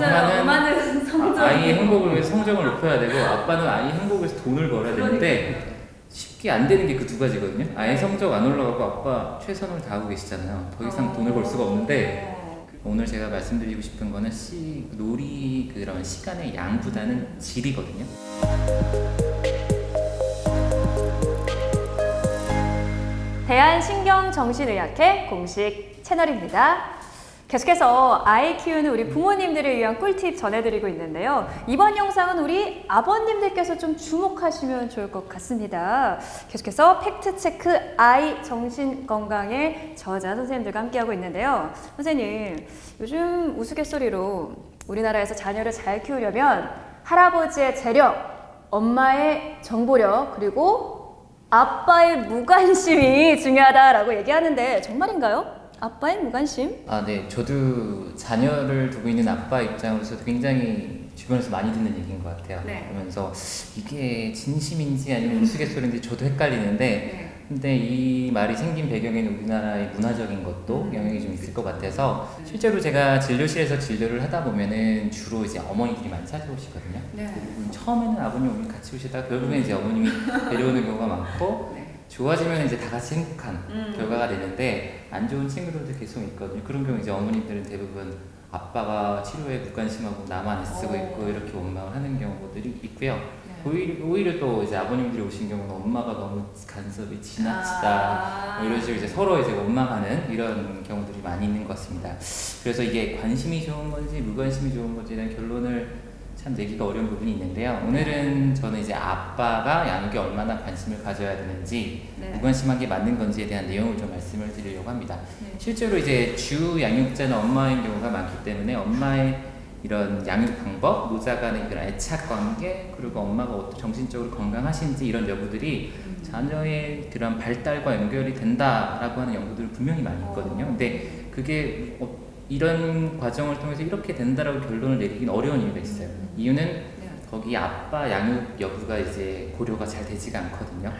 맞아요. 엄마는 엄마는 아, 성적. 아이의 행복을 위해서 성적을 높여야 되고 아빠는 아이의 행복을 위해서 돈을 벌어야 되는데 쉽게 안 되는 게 그 두 가지거든요. 아이 성적 안 올라가고 아빠 최선을 다하고 계시잖아요. 더 이상 돈을 벌 수가 없는데 어. 오늘 제가 말씀드리고 싶은 거는 시, 놀이 그런 시간의 양보다는 질이거든요. 대한신경정신의학회 공식 채널입니다. 계속해서 아이 키우는 우리 부모님들을 위한 꿀팁 전해드리고 있는데요. 이번 영상은 우리 아버님들께서 좀 주목하시면 좋을 것 같습니다. 계속해서 팩트체크 아이 정신건강의 저자 선생님들과 함께하고 있는데요. 선생님, 요즘 우스갯소리로 우리나라에서 자녀를 잘 키우려면 할아버지의 재력, 엄마의 정보력, 그리고 아빠의 무관심이 중요하다라고 얘기하는데 정말인가요? 아빠의 무관심? 아, 네. 저도 자녀를 두고 있는 아빠 입장으로서도 굉장히 주변에서 많이 듣는 얘기인 것 같아요. 네. 그러면서 이게 진심인지 아니면 우스갯소리인지 저도 헷갈리는데 네. 근데 이 말이 생긴 배경에는 우리나라의 문화적인 것도 음. 영향이 좀 있을 것 같아서 실제로 제가 진료실에서 진료를 하다 보면은 주로 이제 어머니들이 많이 찾아오시거든요. 네. 음, 처음에는 아버님 어머니 같이 오시다가 결국엔 이제 어머님이 데려오는 경우가 많고 네. 좋아지면 이제 다 같이 행복한 음. 결과가 되는데 안 좋은 친구들도 계속 있거든요. 그런 경우 이제 어머님들은 대부분 아빠가 치료에 무관심하고 나만 애쓰고 어. 있고 이렇게 원망을 하는 경우들이 있고요. 네. 오히려, 오히려 또 이제 아버님들이 오신 경우는 엄마가 너무 간섭이 지나치다 아. 뭐 이런 식으로 이제 서로 이제 원망하는 이런 경우들이 많이 있는 것 같습니다. 그래서 이게 관심이 좋은 건지 무관심이 좋은 대한 결론을 참 내기가 어려운 부분이 있는데요. 오늘은 저는 이제 아빠가 양육에 얼마나 관심을 가져야 되는지 네. 무관심한 게 맞는 건지에 대한 내용을 좀 말씀을 드리려고 합니다. 네. 실제로 이제 주 양육자는 엄마인 경우가 많기 때문에 엄마의 이런 양육 방법, 노자 간의 그런 애착 관계, 그리고 엄마가 정신적으로 건강하신지 이런 여부들이 음. 자녀의 그런 발달과 연결이 된다라고 하는 연구들이 분명히 많이 있거든요. 근데 그게 어, 이런 과정을 통해서 이렇게 된다라고 결론을 내리기는 어려운 이유가 있어요. 이유는 네. 거기 아빠 양육 여부가 이제 고려가 잘 되지가 않거든요.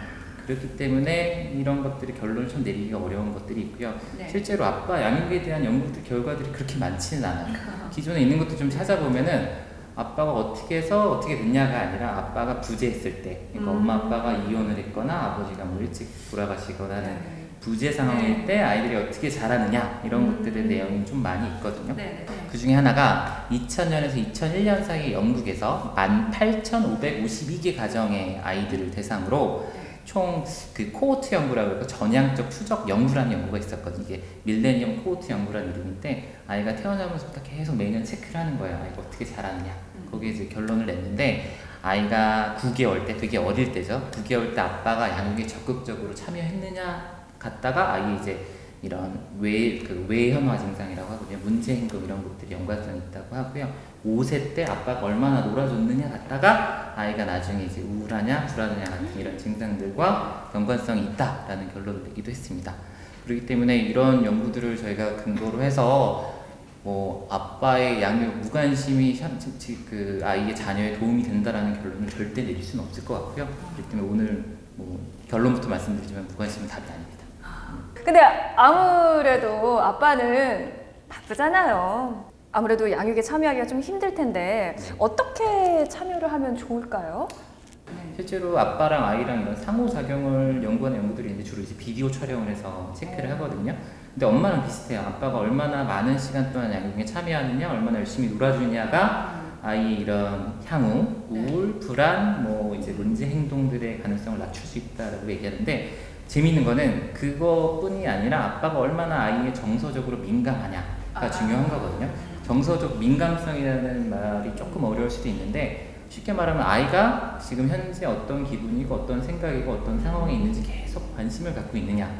그렇기 때문에 이런 것들이 결론을 좀 내리기가 어려운 것들이 있고요. 네. 실제로 아빠 양육에 대한 연구들 결과들이 그렇게 많지는 않아요. 기존에 있는 것도 좀 찾아보면은 아빠가 어떻게 해서 어떻게 됐냐가 아니라 아빠가 부재했을 때, 그러니까 음. 엄마 아빠가 이혼을 했거나 아버지가 뭐 일찍 돌아가시거나 하는 네. 부재 상황일 때 아이들이 어떻게 자라느냐 이런 음. 것들의 내용이 좀 많이 있거든요. 네. 네. 그 중에 하나가 2000년에서 2001년 사이 영국에서 18,552개 가정의 아이들을 대상으로 총그 코호트 연구라고 해서 전향적 추적 연구라는 연구가 있었거든요. 이게 밀레니엄 코호트 연구라는 이름인데 아이가 태어나면서부터 계속 매년 체크를 하는 거예요. 아이가 어떻게 자라느냐. 음. 거기에 이제 결론을 냈는데 아이가 9개월 때, 되게 어릴 때죠. 9개월 때 아빠가 양육에 적극적으로 참여했느냐 갔다가 아이 이제 이런 외, 그 외현화 증상이라고 하거든요. 문제 행동 이런 것들이 연관성이 있다고 하고요. 5세 때 아빠가 얼마나 놀아줬느냐 갔다가 아이가 나중에 이제 우울하냐 불안하냐 같은 이런 증상들과 연관성이 있다라는 결론을 내기도 했습니다. 그렇기 때문에 이런 연구들을 저희가 근거로 해서 뭐 아빠의 양육 무관심이 그 아이의 자녀에 도움이 된다라는 결론을 절대 내릴 수는 없을 것 같고요. 그렇기 때문에 오늘 뭐 결론부터 말씀드리지만 무관심은 답이 아닙니다. 근데 아무래도 아빠는 바쁘잖아요. 아무래도 양육에 참여하기가 좀 힘들 텐데 네. 어떻게 참여를 하면 좋을까요? 실제로 아빠랑 아이랑 이런 상호작용을 연구하는 연구들이 있는데 주로 이제 비디오 촬영을 해서 체크를 하거든요. 근데 엄마랑 비슷해요. 아빠가 얼마나 많은 시간 동안 양육에 참여하느냐, 얼마나 열심히 놀아주냐가 아이 이런 향후, 우울, 불안, 뭐 이제 문제 행동들의 가능성을 낮출 수 있다라고 얘기하는데 재미있는 거는 그것뿐이 아니라 아빠가 얼마나 아이의 정서적으로 민감하냐가 아. 중요한 거거든요. 정서적 민감성이라는 말이 조금 어려울 수도 있는데 쉽게 말하면 아이가 지금 현재 어떤 기분이고 어떤 생각이고 어떤 상황에 있는지 계속 관심을 갖고 있느냐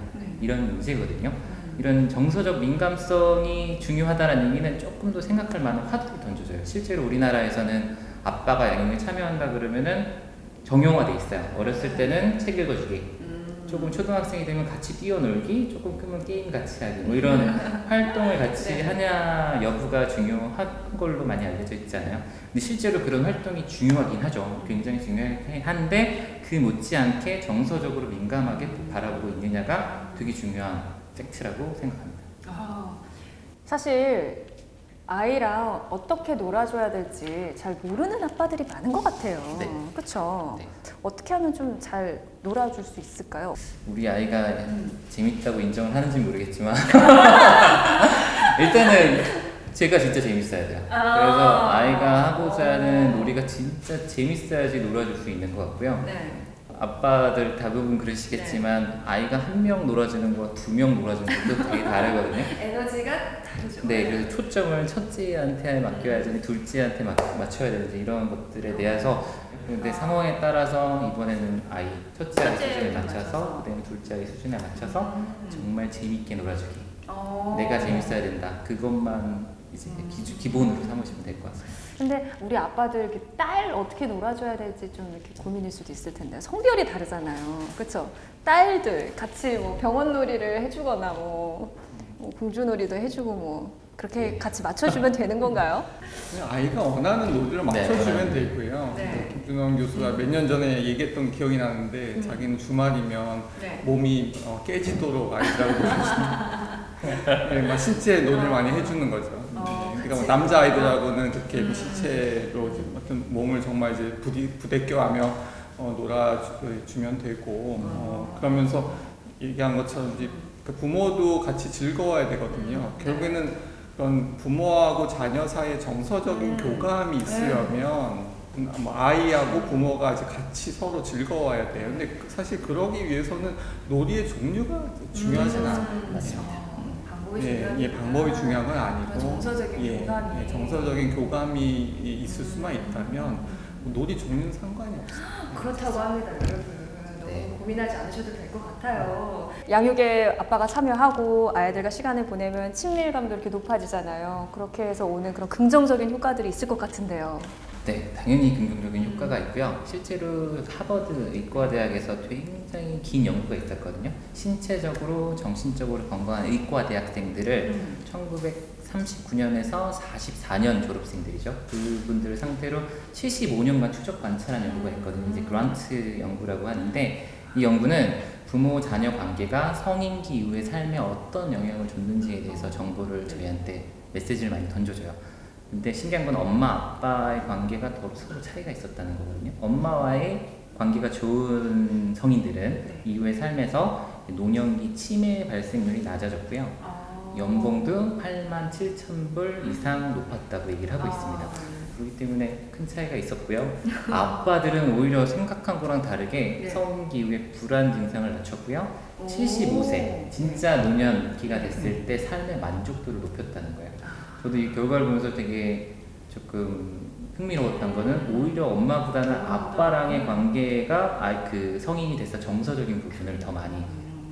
이런 문제거든요. 이런 정서적 민감성이 중요하다는 얘기는 조금 더 생각할 만한 화두를 던져줘요. 실제로 우리나라에서는 아빠가 양육에 참여한다 그러면은 정형화돼 있어요. 어렸을 때는 책 읽어주기, 조금 초등학생이 되면 같이 뛰어놀기, 조금 크면 게임 같이 하기, 뭐 이런 활동을 같이 네. 하냐 여부가 중요한 걸로 많이 알려져 있잖아요. 근데 실제로 그런 활동이 중요하긴 하죠. 굉장히 중요하긴 한데 그 못지않게 정서적으로 민감하게 바라보고 있느냐가 되게 중요한 팩트라고 생각합니다. 사실 아이랑 어떻게 놀아줘야 될지 잘 모르는 아빠들이 많은 것 같아요. 네. 그렇죠. 네. 어떻게 하면 좀 잘 놀아줄 수 있을까요? 우리 아이가 재밌다고 인정을 하는지 모르겠지만 일단은 제가 진짜 재밌어야 돼요. 아. 그래서 아이가 하고자 하는 놀이가 진짜 재밌어야지 놀아줄 수 있는 것 같고요. 네. 아빠들 대부분 그러시겠지만 아이가 한 명 놀아주는 거와 두 명 놀아주는 것도 되게 다르거든요. 에너지가 다르죠. 네, 그래서 초점을 첫째한테 맡겨야 되는지 둘째한테 맞, 맞춰야 되는지 이런 것들에 대해서 근데 상황에 따라서 이번에는 아이 첫째 아이 수준에 맞춰서. 그다음에 둘째 아이 수준에 맞춰서 정말 재밌게 놀아주기. 어. 내가 재밌어야 된다. 그것만 이제 기주, 기본으로 삼으시면 될 것 같습니다. 근데 우리 아빠들 이렇게 딸 어떻게 놀아줘야 될지 좀 이렇게 고민일 수도 있을 텐데 성별이 다르잖아요. 그렇죠? 딸들 같이 뭐 병원 놀이를 해주거나 뭐, 뭐 공주놀이도 해주고 뭐 그렇게 네. 같이 맞춰주면 되는 건가요? 그냥 아이가 원하는 놀이를 네, 맞춰주면. 되고요. 네. 김준원 교수가 몇 년 전에 얘기했던 기억이 나는데 음. 자기는 주말이면 네. 몸이 어, 깨지도록 아이들하고 네, 막 신체 놀이를 많이 해주는 거죠. 어, 네, 그러니까 뭐. 남자 아이들하고는 그렇게 음. 뭐 이제 어떤 몸을 정말 이제 부디, 부대껴하며 어, 놀아주면 되고 어, 그러면서 얘기한 것처럼 이제 그 부모도 같이 즐거워야 되거든요. 결국에는 그런 부모하고 자녀 사이에 정서적인 음. 교감이 있으려면 음, 뭐 아이하고 부모가 이제 같이 서로 즐거워야 돼요. 근데 그- 사실 그러기 위해서는 놀이의 종류가 중요하진 음. 않아요. 방법이 예, 중요한 예, 방법이 중요한 건 아니고 정서적인 예, 교감이. 예, 정서적인 교감이 이- 있을 수만 있다면 뭐 놀이 종류는 상관이 없어요. 그렇다고 합니다, 여러분. 네. 고민하지 않으셔도 될 것 같아요. 양육에 아빠가 참여하고 아이들과 시간을 보내면 친밀감도 이렇게 높아지잖아요. 그렇게 해서 오는 그런 긍정적인 효과들이 있을 것 같은데요. 네, 당연히 긍정적인 효과가 있고요. 실제로 하버드 의과대학에서 굉장히 긴 연구가 있었거든요. 신체적으로, 정신적으로 건강한 의과 대학생들을 1939년에서 44년 졸업생들이죠. 그분들을 상태로 75년간 추적 관찰한 연구가 있거든요. 이제 그란트 연구라고 하는데 이 연구는 부모 자녀 관계가 성인기 이후의 삶에 어떤 영향을 줬는지에 대해서 정보를 저희한테 메시지를 많이 던져줘요. 근데 신기한 건 엄마 아빠의 관계가 더 서로 차이가 있었다는 거거든요. 엄마와의 관계가 좋은 성인들은 네. 이후의 삶에서 노년기 치매 발생률이 낮아졌고요. 아. 연봉도 8만 7천 불 이상 높았다고 얘기를 하고 있습니다. 그렇기 때문에 큰 차이가 있었고요. 아빠들은 오히려 생각한 거랑 다르게 네. 성인기 이후에 불안 증상을 낮췄고요. 오. 75세 진짜 노년기가 됐을 때 삶의 만족도를 높였다는 거예요. 저도 이 결과를 보면서 되게 조금 흥미로웠던 거는 오히려 엄마보다는 아빠랑의 관계가 아, 그 성인이 돼서 정서적인 부분을 더 많이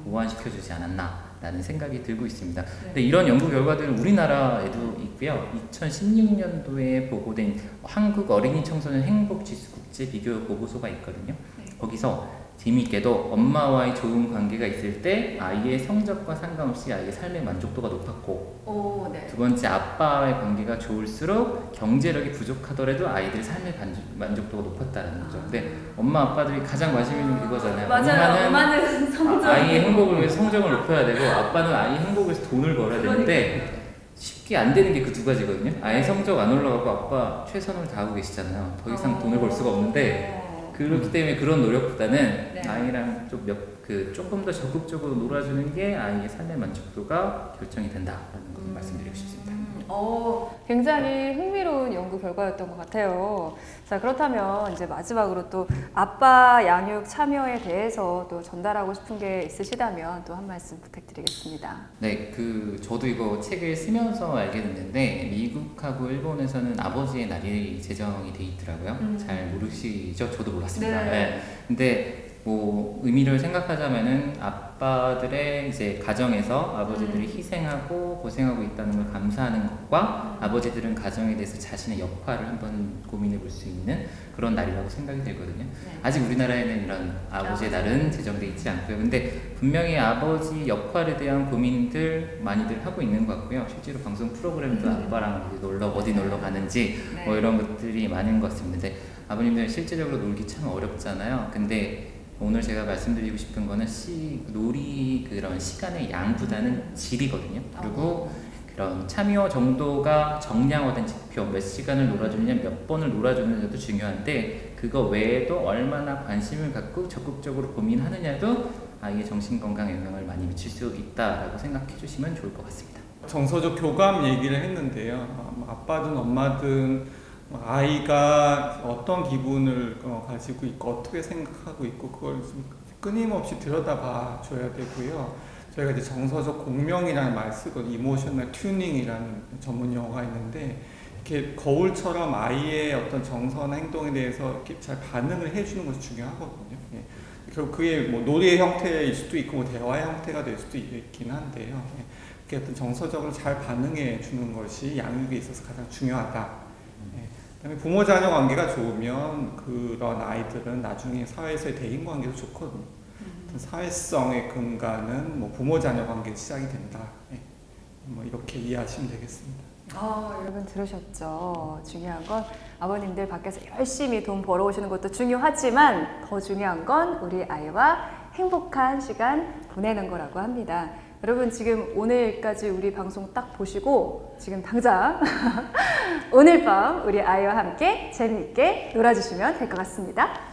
보완시켜주지 않았나라는 생각이 들고 있습니다. 근데 이런 연구 결과들은 우리나라에도 있고요. 2016년도에 보고된 한국 어린이 청소년 행복 지수 국제 비교 보고서가 있거든요. 네. 거기서 재미있게도 엄마와의 좋은 관계가 있을 때 아이의 성적과 상관없이 아이의 삶의 만족도가 높았고 오, 네. 두 번째 아빠와의 관계가 좋을수록 경제력이 부족하더라도 아이들의 삶의 만족, 만족도가 높았다는 거죠. 근데 엄마 아빠들이 가장 관심 있는 게 그거잖아요. 맞아요. 엄마는 엄마는 성적. 아, 아이의 행복을 위해서 성적을 높여야 되고 아빠는 아이의 행복을 위해서 돈을 벌어야 되는데 쉽게 안 되는 게 그 두 가지거든요. 아이 성적 안 올라가고 아빠 최선을 다하고 계시잖아요. 더 이상 돈을 벌 수가 없는데 어. 그렇기 때문에 그런 노력보다는 네. 아이랑 좀 몇 그 조금 더 적극적으로 놀아주는 게 아이의 삶의 만족도가 결정이 된다라는 걸 말씀드리고 싶습니다. 음, 어, 굉장히 흥미로운 연구 결과였던 것 같아요. 자, 그렇다면 이제 마지막으로 또 아빠 양육 참여에 대해서 또 전달하고 싶은 게 있으시다면 또 한 말씀 부탁드리겠습니다. 네, 그 저도 이거 책을 쓰면서 알게 됐는데 미국하고 일본에서는 아버지의 날이 제정이 돼 있더라고요. 음. 잘 모르시죠? 저도 몰랐습니다. 네. 네. 근데 뭐 의미를 생각하자면은 아빠들의 이제 가정에서 아버지들이 음. 희생하고 고생하고 있다는 걸 감사하는 것과 아버지들은 가정에 대해서 자신의 역할을 한번 고민해 볼 수 있는 그런 날이라고 생각이 들거든요. 네. 아직 우리나라에는 이런 아버지의 날은 제정돼 있지 않고요. 근데 분명히 아버지 역할에 대한 고민들 많이들 하고 있는 것 같고요. 실제로 방송 프로그램도 음. 아빠랑 놀러 어디 놀러 가는지 네. 뭐 이런 것들이 많은 것 같습니다. 아버님들 실제적으로 놀기 참 어렵잖아요. 근데 오늘 제가 말씀드리고 싶은 거는 시, 놀이 그런 시간의 양보다는 질이거든요. 그리고 어. 이런 참여 정도가 정량화된 지표, 몇 시간을 놀아주느냐, 몇 번을 놀아주느냐도 중요한데 그거 외에도 얼마나 관심을 갖고 적극적으로 고민하느냐도 아이의 정신건강에 영향을 많이 미칠 수 있다라고 생각해 주시면 좋을 것 같습니다. 정서적 교감 얘기를 했는데요. 어, 아빠든 엄마든 아이가 어떤 기분을 어, 가지고 있고 어떻게 생각하고 있고 그걸 좀 끊임없이 들여다봐 줘야 되고요. 저희가 이제 정서적 공명이라는 말 쓰고 이모셔널 튜닝이라는 전문 용어가 있는데 이렇게 거울처럼 아이의 어떤 정서나 행동에 대해서 이렇게 잘 반응을 해주는 것이 중요하거든요. 예. 결국 그게 뭐 놀이의 형태일 수도 있고 뭐 대화의 형태가 될 수도 있긴 한데요. 예. 이렇게 어떤 정서적으로 잘 반응해 주는 것이 양육에 있어서 가장 중요하다. 예. 그다음에 부모 자녀 관계가 좋으면 그런 아이들은 나중에 사회에서의 대인 관계도 좋거든요. 어떤 사회성의 근간은 뭐 부모 자녀 관계 시작이 된다. 예. 뭐 이렇게 이해하시면 되겠습니다. 아, 여러분 들으셨죠? 중요한 건 아버님들 밖에서 열심히 돈 벌어오시는 것도 중요하지만 더 중요한 건 우리 아이와 행복한 시간 보내는 거라고 합니다. 여러분 지금 오늘까지 우리 방송 딱 보시고 지금 당장 오늘 밤 우리 아이와 함께 재미있게 놀아주시면 될 것 같습니다.